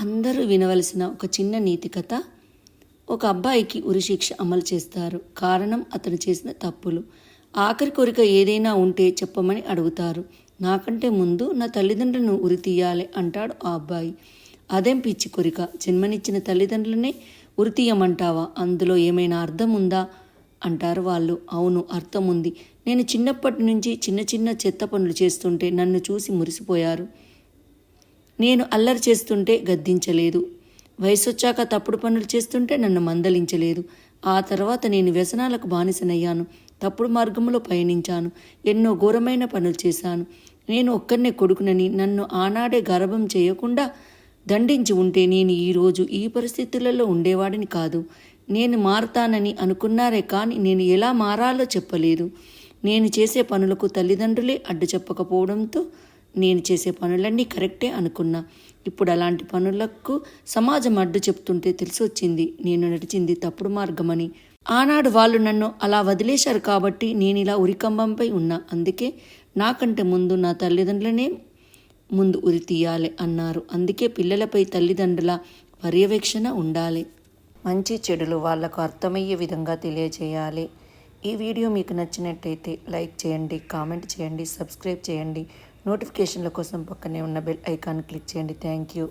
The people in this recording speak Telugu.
అందరూ వినవలసిన ఒక చిన్న నీతి కథ. ఒక అబ్బాయికి ఉరిశిక్ష అమలు చేస్తారు. కారణం అతను చేసిన తప్పులు. ఆఖరి కోరిక ఏదైనా ఉంటే చెప్పమని అడుగుతారు. నాకంటే ముందు నా తల్లిదండ్రులను ఉరి తీయాలి అంటాడు ఆ అబ్బాయి. అదేం పిచ్చి కోరిక? జన్మనిచ్చిన తల్లిదండ్రులనే ఉరి తీయమంటావా? అందులో ఏమైనా అర్థం ఉందా? అంటారు వాళ్ళు. అవును అర్థం ఉంది. నేను చిన్నప్పటి నుంచి చిన్న చిన్న చెత్త పనులు చేస్తుంటే నన్ను చూసి మురిసిపోయారు. నేను అల్లరి చేస్తుంటే గద్దించలేదు. వయసొచ్చాక తప్పుడు పనులు చేస్తుంటే నన్ను మందలించలేదు. ఆ తర్వాత నేను వ్యసనాలకు బానిసనయ్యాను. తప్పుడు మార్గంలో పయనించాను. ఎన్నో ఘోరమైన పనులు చేశాను. నేను ఒక్కరినే కొడుకునని నన్ను ఆనాడే గర్భం చేయకుండా దండించి ఉంటే నేను ఈరోజు ఈ పరిస్థితులలో ఉండేవాడిని కాదు. నేను మారతానని అనుకున్నారే కానీ నేను ఎలా మారాలో చెప్పలేదు. నేను చేసే పనులకు తల్లిదండ్రులే అడ్డు చెప్పకపోవడంతో నేను చేసే పనులన్నీ కరెక్టే అనుకున్నా. ఇప్పుడు అలాంటి పనులకు సమాజం అడ్డు చెప్తుంటే తెలిసి వచ్చింది నేను నడిచింది తప్పుడు మార్గమని. ఆనాడు వాళ్ళు నన్ను అలా వదిలేశారు కాబట్టి నేను ఇలా ఉరికంబంపై ఉన్నా. అందుకే నాకంటే ముందు నా తల్లిదండ్రులనే ముందు ఉరి తీయాలి అన్నారు. అందుకే పిల్లలపై తల్లిదండ్రుల పర్యవేక్షణ ఉండాలి. మంచి చెడులు వాళ్ళకు అర్థమయ్యే విధంగా తెలియజేయాలి. ఈ వీడియో మీకు నచ్చినట్టయితే లైక్ చేయండి కామెంట్ చేయండి సబ్స్క్రైబ్ చేయండి. నోటిఫికేషన్ల కోసం పక్కనే ఉన్న బెల్ ఐకాన్ క్లిక్ చేయండి. Thank you.